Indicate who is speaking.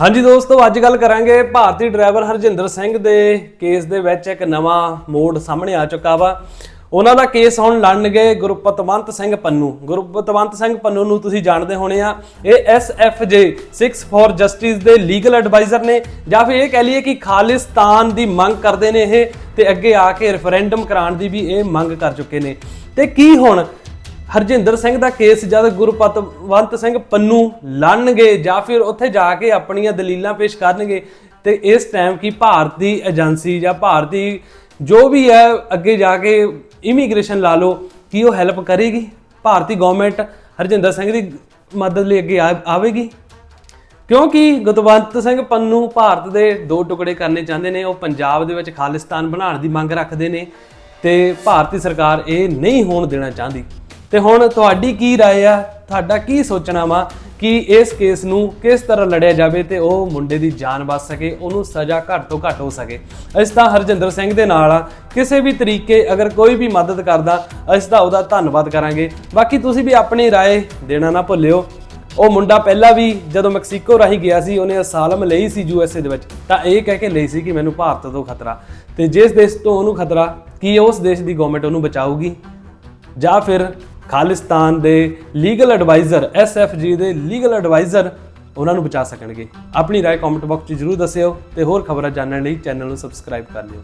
Speaker 1: ਹਾਂਜੀ ਦੋਸਤੋ, ਅੱਜ ਗੱਲ ਕਰਾਂਗੇ ਭਾਰਤੀ ਡਰਾਈਵਰ ਹਰਜਿੰਦਰ ਸਿੰਘ ਦੇ ਕੇਸ ਦੇ ਵਿੱਚ ਇੱਕ ਨਵਾਂ ਮੋੜ ਸਾਹਮਣੇ ਆ ਚੁੱਕਾ ਵਾ। ਉਹਨਾਂ ਦਾ ਕੇਸ ਹੁਣ ਲੜਨਗੇ ਗੁਰਪਤਵੰਤ ਸਿੰਘ ਪੰਨੂ। ਗੁਰਪਤਵੰਤ ਸਿੰਘ ਪੰਨੂ ਨੂੰ ਤੁਸੀਂ ਜਾਣਦੇ ਹੋਣੇ ਆ, ਇਹ ਐਸਐਫਜੇ 6 ਫॉर ਜਸਟਿਸ ਦੇ ਲੀਗਲ ਐਡਵਾਈਜ਼ਰ ਨੇ। ਜਾਂ ਫਿਰ ਇਹ ਕਹਿ ਲਈਏ ਕਿ ਖਾਲਿਸਤਾਨ ਦੀ ਮੰਗ ਕਰਦੇ ਨੇ ਇਹ, ਤੇ ਅੱਗੇ ਆ ਕੇ ਰੈਫਰੈਂਡਮ ਕਰਾਉਣ ਦੀ ਵੀ ਇਹ ਮੰਗ ਕਰ ਚੁੱਕੇ ਨੇ। ਤੇ ਕੀ ਹੁਣ ਹਰਜਿੰਦਰ ਸਿੰਘ ਦਾ ਕੇਸ ਜਦ ਗੁਰਪਤਵੰਤ ਸਿੰਘ ਪੰਨੂ ਲੜਨਗੇ ਜਾਂ ਫਿਰ ਉੱਥੇ ਜਾ ਕੇ ਆਪਣੀਆਂ ਦਲੀਲਾਂ ਪੇਸ਼ ਕਰਨਗੇ, ਤੇ ਇਸ ਟਾਈਮ ਕੀ ਭਾਰਤੀ ਏਜੰਸੀ ਜਾਂ ਭਾਰਤੀ ਜੋ ਵੀ ਹੈ, ਅੱਗੇ ਜਾ ਕੇ ਇਮੀਗ੍ਰੇਸ਼ਨ ਲਾ ਲਓ, ਕੀ ਉਹ ਹੈਲਪ ਕਰੇਗੀ? ਭਾਰਤੀ ਗਵਰਨਮੈਂਟ ਹਰਜਿੰਦਰ ਸਿੰਘ ਦੀ ਮਦਦ ਲਈ ਅੱਗੇ ਆ- ਆਵੇਗੀ? ਕਿਉਂਕਿ ਗਤਵੰਤ ਸਿੰਘ ਪੰਨੂ ਭਾਰਤ ਦੇ ਦੋ ਟੁਕੜੇ ਕਰਨੇ ਚਾਹੁੰਦੇ ਨੇ, ਉਹ ਪੰਜਾਬ ਦੇ ਵਿੱਚ ਖਾਲਿਸਤਾਨ ਬਣਾਉਣ ਦੀ ਮੰਗ ਰੱਖਦੇ ਨੇ, ਤੇ ਭਾਰਤੀ ਸਰਕਾਰ ਇਹ ਨਹੀਂ ਹੋਣ ਦੇਣਾ ਚਾਹੁੰਦੀ। ਤੇ ਹੁਣ ਤੁਹਾਡੀ ਕੀ رائے ਆ ਤੁਹਾਡਾ ਕੀ ਸੋਚਣਾ ਵਾ ਕਿ ਇਸ ਕੇਸ ਨੂੰ ਕਿਸ ਤਰ੍ਹਾਂ ਲੜਿਆ ਜਾਵੇ ਤੇ ਉਹ ਮੁੰਡੇ ਦੀ ਜਾਨ ਬਚ ਸਕੇ ਉਹਨੂੰ ਸਜ਼ਾ ਘੱਟ ਤੋਂ ਘੱਟ ਹੋ ਸਕੇ ਅਸੀਂ ਤਾਂ ਹਰਜਿੰਦਰ ਸਿੰਘ ਦੇ ਨਾਲ ਆ ਕਿਸੇ ਵੀ ਤਰੀਕੇ ਅਗਰ ਕੋਈ ਵੀ ਮਦਦ ਕਰਦਾ ਅਸੀਂ ਤਾਂ ਉਹਦਾ ਧੰਨਵਾਦ ਕਰਾਂਗੇ ਬਾਕੀ ਤੁਸੀਂ ਵੀ ਆਪਣੀ رائے ਦੇਣਾ ਨਾ ਭੁੱਲਿਓ ਉਹ ਮੁੰਡਾ ਪਹਿਲਾਂ ਵੀ ਜਦੋਂ ਮੈਕਸੀਕੋ ਰਾਹੀਂ ਗਿਆ ਸੀ ਉਹਨੇ ਅਸਾਲਮ ਲਈ ਸੀ ਯੂਐਸਏ ਦੇ ਵਿੱਚ ਤਾਂ ਇਹ ਕਹਿ ਕੇ ਲਈ ਸੀ ਕਿ ਮੈਨੂੰ ਭਾਰਤ ਤੋਂ ਖਤਰਾ ਤੇ ਜਿਸ ਦੇਸ਼ ਤੋਂ ਉਹਨੂੰ ਖਤਰਾ ਕੀ ਉਸ ਦੇਸ਼ ਦੀ ਗਵਰਨਮੈਂਟ ਉਹਨੂੰ ਬਚਾਊਗੀ ਜਾਂ ਫਿਰ ਖਾਲਿਸਤਾਨ ਦੇ ਲੀਗਲ ਐਡਵਾਈਜ਼ਰ ਐਸਐਫਜੀ ਦੇ ਲੀਗਲ ਐਡਵਾਈਜ਼ਰ ਉਹਨਾਂ ਨੂੰ ਬਚਾ ਸਕਣਗੇ। ਆਪਣੀ ਰਾਏ ਕਮੈਂਟ ਬਾਕਸ 'ਚ ਜਰੂਰ ਦੱਸਿਓ ਤੇ ਹੋਰ ਖਬਰਾਂ ਜਾਣਨ ਲਈ ਚੈਨਲ ਨੂੰ ਸਬਸਕ੍ਰਾਈਬ ਕਰ ਲਿਓ।